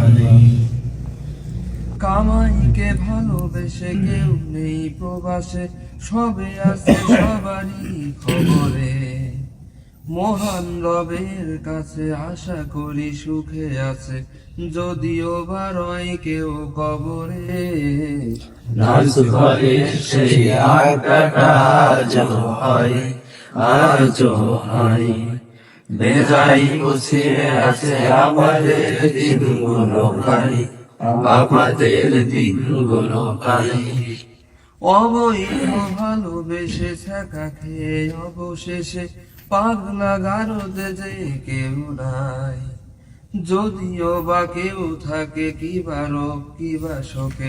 পারি কামাইকে ভালোবেসে কেউ নেই প্রবাসে সবে আছে সবারই খবরে। মহান রবের কাছে আশা করি সুখে আছে যদিও বা রয় কেউ কবরে। নাচ ঘরে সেই আড্ডাটা আজও হয় আজও হয়। বেজাই আছে আমাদের ভাই আমাদের ভাই অবৈধ ভালোবেসে অবশেষে পাগলা গারদে যে কেউ নাই। যদিও বা কেউ থাকে কিবা রোগ, কিবা শোকে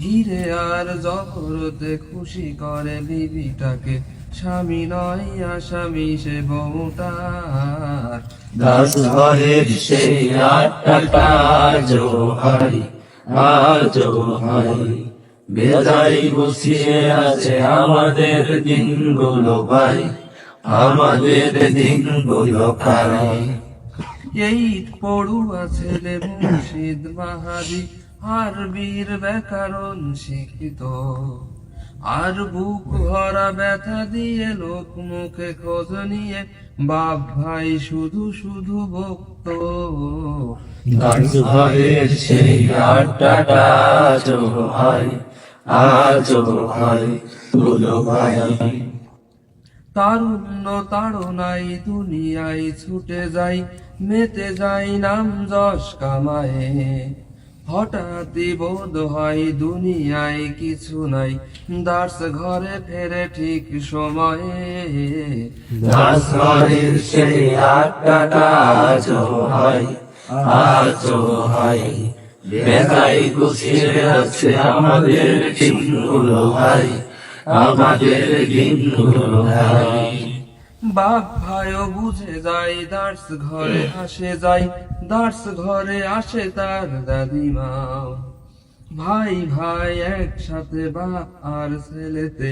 হিরে আর জহরতে খুশি করে বিবিটাকে। স্বামী নয় আসামি সে বউটার। দাস ঘরের সেই আটটা আজও হয় বেজাই বসিয়ে আছে আমাদের দিনগুলো ভাই আমাদের দিনগুলো ভাই এই পড়ুয়া ছেলে মুর্শিদ মাহারি আর বীর ব্যাকরণ শিক্ষিত। আর বুক ভরা ব্যথা দিয়ে লোক মুখে খোঁজ নিয়ে বাপ ভাই শুধু শুধু দাস ঘরের সেই ভাই তারুণ্য তাড়নাই দুনিয়ায় ছুটে যাই মেতে যাই নাম যশ কামায়ে। হঠাৎই বোধ হয় দুনিয়ায় কিছু নাই। দাস ঘরে ফেরে ঠিক সময়ে দাস ঘরের সেই আটটা আজও হয় আজও হয়। গুছিয়ে আছে আমাদের দিনগুলো ভাই আমাদের দিনগুলো ভাই। বাপ ভাইও বুঝে যায় দার্স ঘরে আসে যায় দার্স ঘরে আসে তার দাদিমা। ভাই ভাই একসাথে বা আর ছেলেতে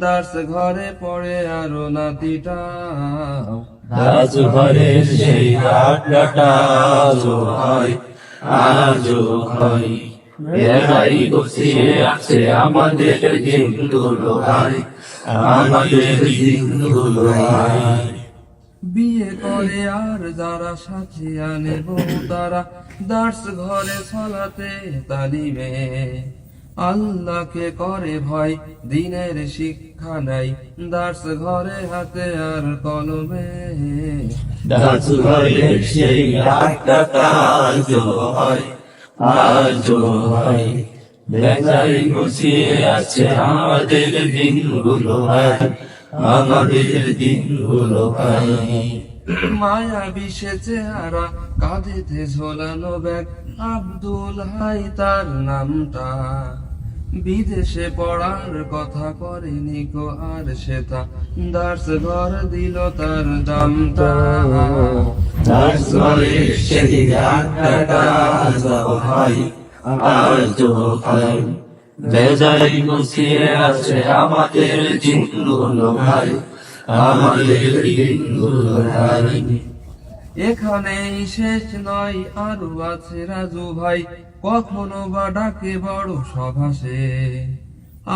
দার্স ঘরে পড়ে আরও নাতিটাও দাস ঘরের সেই আটটা আজও হয় গুছিয়ে আছে আমাদের দিনগুলো আমাদের বিয়ে করে আর যারা সাথে আনে বউ তারা দার্স ঘরে চলাতে তালিমে। আল্লাহকে করে ভয়, দিনের শিক্ষা নাই দার্স ঘরে হাতে আর কলমে। দাস ঘরের সেই আটটা আজও হয় আজও হয়? বেজাই গুছিয়ে আছে আমাদের দিনগুলো ভাই আমাদের দিনগুলো ভাই মায়া কাঁধেতে ঝোলানো ব্যাগ আব্দুল হাই তার নামটা। বিদেশে পড়ার কথা করেনি গো আর সেটা দার্স ঘর দিল তার দামটা। দাস আটটা আজও হয় আছে, আমাদের ভাই আমাদের ভাই শেষ নয়, আরও আছে রাজু ভাই, কখনো বা ডাকে বড় সভাসে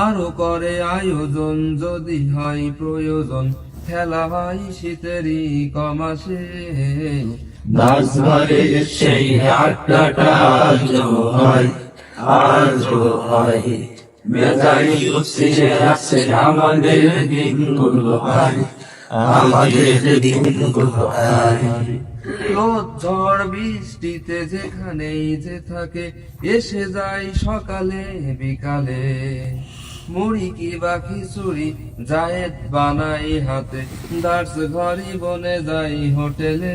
আরও করে আয়োজন যদি হয় প্রয়োজন, খেলা হয় শীতেরই কমাসে দাস ঘরের সেই আটটা আজও বৃষ্টিতে যেখানেই যে থাকে, এসে যায় সকালে, বিকালে। মুড়ি কি বা খিচুড়ি, জায়েদ বানাই হাতে। দার্স ঘরি বনে যাই হোটেলে।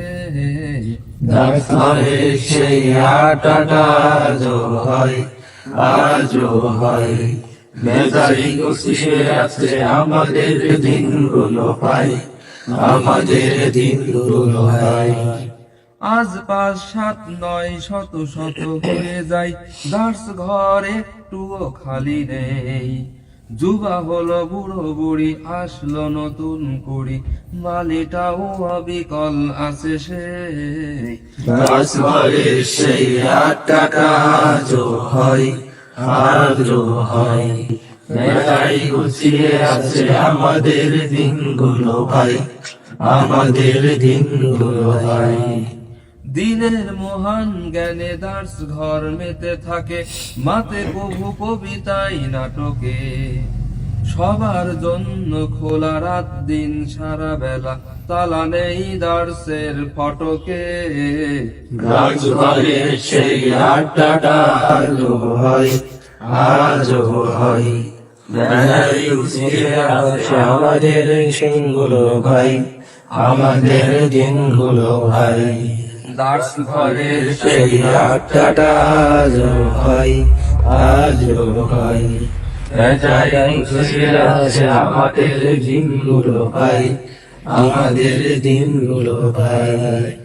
দাসরে সেই আটাটা আজও হয় আজও হয়। আছে আমাদের দিনগুলো পাই। আমাদের হয়। আজ পাঁচ, সাত, নয়, শত শত হয়ে যায়। দার্স ঘর একটুও খালি নেই। যুবা হলো বুড়ো বুড়ি, আসলো নতুন কুড়ি। মালিটাও অবিকল আছে সে। দাসরে সেই আটাটা হয়, আজও হয়। মেজারি গুছিয়ে আছে আমাদের দিনগুলো ভাই, আমাদের দিনগুলো ভাই। দিনের মহান জ্ঞানে দার্স ঘর মেতে থাকে, মাতে প্রভু কবিতাই নাটকে। সবার জন্য খোলা রাত দিন সারা বেলা, তালা নেই দার্সের ফটকে। সেই আড্ডাটা আমাদের সিংগুলো ভাই, আমাদের দিনগুলো ভাই। দার্স ঘরের সেই আড্ডাটা আজ হয় আজ আমাদের দিনগুলো ভাই আমাদের দিনগুলো ভাই।